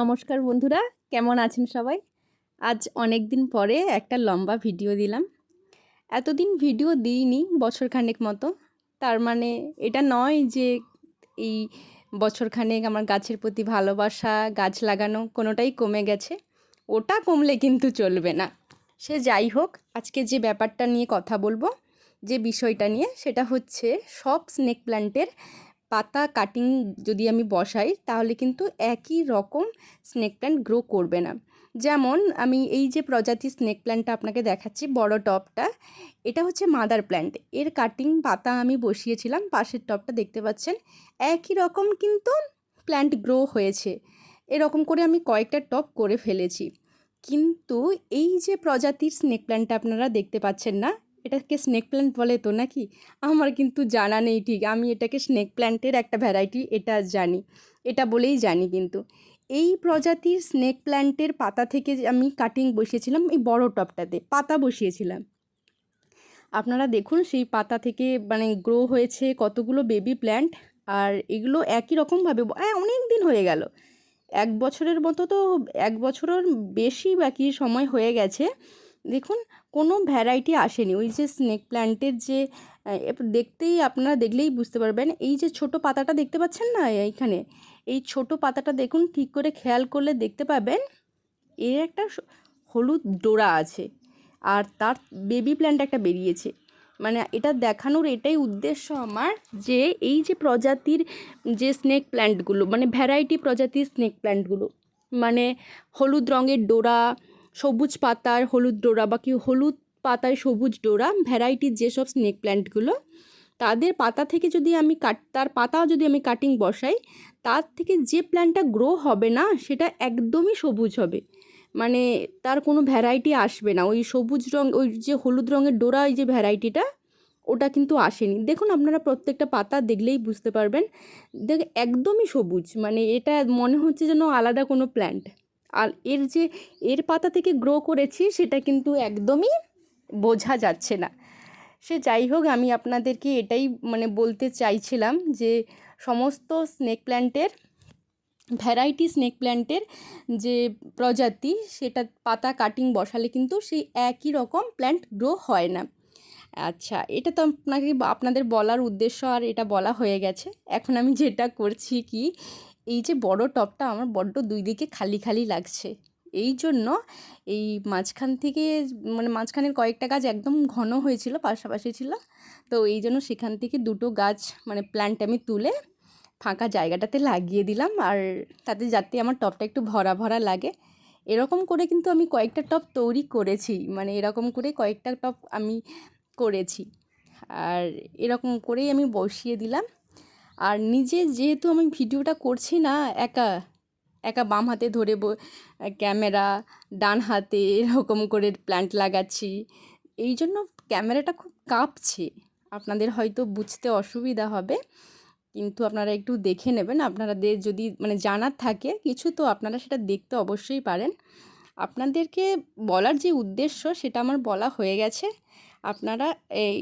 নমস্কার বন্ধুরা, কেমন আছেন সবাই? আজ অনেক দিন পরে একটা লম্বা ভিডিও দিলাম। এতদিন ভিডিও দিইনি বছরখানেক মতো। তার মানে এটা নয় যে এই বছরখানেক আমার গাছের প্রতি ভালোবাসা, গাছ লাগানো কোনোটাই কমে গেছে। ওটা কমলে কিন্তু চলবে না। সে যাই হোক, আজকে যে ব্যাপারটা নিয়ে কথা বলব, যে বিষয়টা নিয়ে, সেটা হচ্ছে সব স্নেক প্ল্যান্টের পাতা কাটিং যদি আমি বসাই, তাহলে কিন্তু একই রকম স্নেক প্ল্যান্ট গ্রো করবে না। যেমন আমি এই যে প্রজাতির স্নেক প্ল্যান্টটা আপনাকে দেখাচ্ছি, বড় টপটা, এটা হচ্ছে মাদার প্ল্যান্ট এর কাটিং পাতা আমি বসিয়েছিলাম, পাশের টপটা দেখতে পাচ্ছেন, একই রকম কিন্তু প্ল্যান্ট গ্রো হয়েছে। এরকম করে আমি কয়েকটা টপ করে ফেলেছি। কিন্তু এই যে প্রজাতির স্নেক প্ল্যান্টটা আপনারা দেখতে পাচ্ছেন না এটাকে স্নেক প্ল্যান্ট বলে তো নাকি? আমার কিন্তু জানা নেই ঠিক। আমি এটাকে স্নেক প্ল্যান্টের একটা ভ্যারাইটি এটা জানি। এটা বলেই জানি কিন্তু। এই প্রজাতির স্নেক প্ল্যান্টের পাতা থেকে আমি কাটিং বসিয়েছিলাম, এই বড় টপটাতে, পাতা বসিয়েছিলাম। আপনারা দেখুন, সেই পাতা থেকে মানে গ্রো হয়েছে কতগুলো বেবি প্ল্যান্ট আর এগুলো একই রকমভাবে অনেক দিন হয়ে গেল। এক বছরের মতো তো, এক বছরের বেশি বাকি সময় হয়ে গেছে। দেখুন, কোনো ভ্যারাইটি আসেনি। ওই যে স্নেক প্ল্যান্টের যে দেখতেই আপনারা দেখলেই বুঝতে পারবেন। এই যে ছোট পাতাটা দেখতে পাচ্ছেন না এইখানে? এই ছোট পাতাটা দেখুন, ঠিক করে খেয়াল করলে দেখতে পাবেন, এর একটা হলুদ ডোরা আছে আর তার বেবি প্ল্যান্ট একটা বেরিয়েছে। মানে এটা দেখানোর এটাই উদ্দেশ্য আমার যে, এই যে প্রজাতির যে স্নেক প্ল্যান্টগুলো মানে ভ্যারাইটি প্রজাতির স্নেক প্ল্যান্টগুলো মানে হলুদ রঙের ডোরা সবুজ পাতার হলুদ ডোরা বা কি হলুদ পাতায় সবুজ ডোরা, ভ্যারাইটির যেসব স্নেক প্ল্যান্টগুলো তাদের পাতা থেকে যদি আমি কাট তার পাতাও যদি আমি কাটিং বসাই, তার থেকে যে প্ল্যান্টটা গ্রো হবে না, সেটা একদমই সবুজ হবে। মানে তার কোনো ভ্যারাইটি আসবে না। ওই সবুজ রঙ ওই যে হলুদ রঙের ডোরা, ওই যে ভ্যারাইটিটা ওটা কিন্তু আসেনি। দেখুন আপনারা প্রত্যেকটা পাতা দেখলেই বুঝতে পারবেন, দেখ, একদমই সবুজ। মানে এটা মনে হচ্ছে যেন আলাদা কোনো প্ল্যান্ট আর এর যে এর পাতা থেকে গ্রো করেছি, সেটা কিন্তু একদমই বোঝা যাচ্ছে না। সে যাই হোক, আমি আপনাদেরকে এটাই মানে বলতে চাইছিলাম যে সমস্ত স্নেক প্ল্যান্টের ভ্যারাইটি স্নেক প্ল্যান্টের যে প্রজাতি, সেটা পাতা কাটিং বসালে কিন্তু সেই একই রকম প্ল্যান্ট গ্রো হয় না। আচ্ছা এটা তো আপনাকে, আপনাদের বলার উদ্দেশ্য আর এটা বলা হয়ে গেছে। এখন আমি যেটা করছি কি এই যে বড় টবটা আমার বড্ড দুই দিকে খালি খালি লাগছে। এই জন্য এই মাঝখান থেকে মানে মাঝখানের কয়েকটা গাছ একদম ঘন হয়েছিল, পাশাপাশি ছিল। তো এই জন্য সেখান থেকে দুটো গাছ মানে প্ল্যান্ট আমি তুলে ফাঁকা জায়গাটাতে লাগিয়ে দিলাম। আর তাতে যাতে আমার টপটা একটু ভরা ভরা লাগে। এরকম করে কিন্তু আমি কয়েকটা টপ তৈরি করেছি। মানে এরকম করে কয়েকটা টপ আমি করেছি। আর এরকম করেই আমি বসিয়ে দিলাম। আর নিজে যেহেতু আমি ভিডিওটা করছি না, একা একা বাম হাতে ধরে ক্যামেরা, ডান হাতে এরকম করে প্ল্যান্ট লাগাচ্ছি, এই জন্য ক্যামেরাটা খুব কাঁপছে। আপনাদের হয়তো বুঝতে অসুবিধা হবে, কিন্তু আপনারা একটু দেখে নেবেন। আপনাদের যদি মানে জানার থাকে কিছু, তো আপনারা সেটা দেখতে অবশ্যই পারেন। আপনাদেরকে বলার যে উদ্দেশ্য, সেটা আমার বলা হয়ে গেছে। আপনারা এই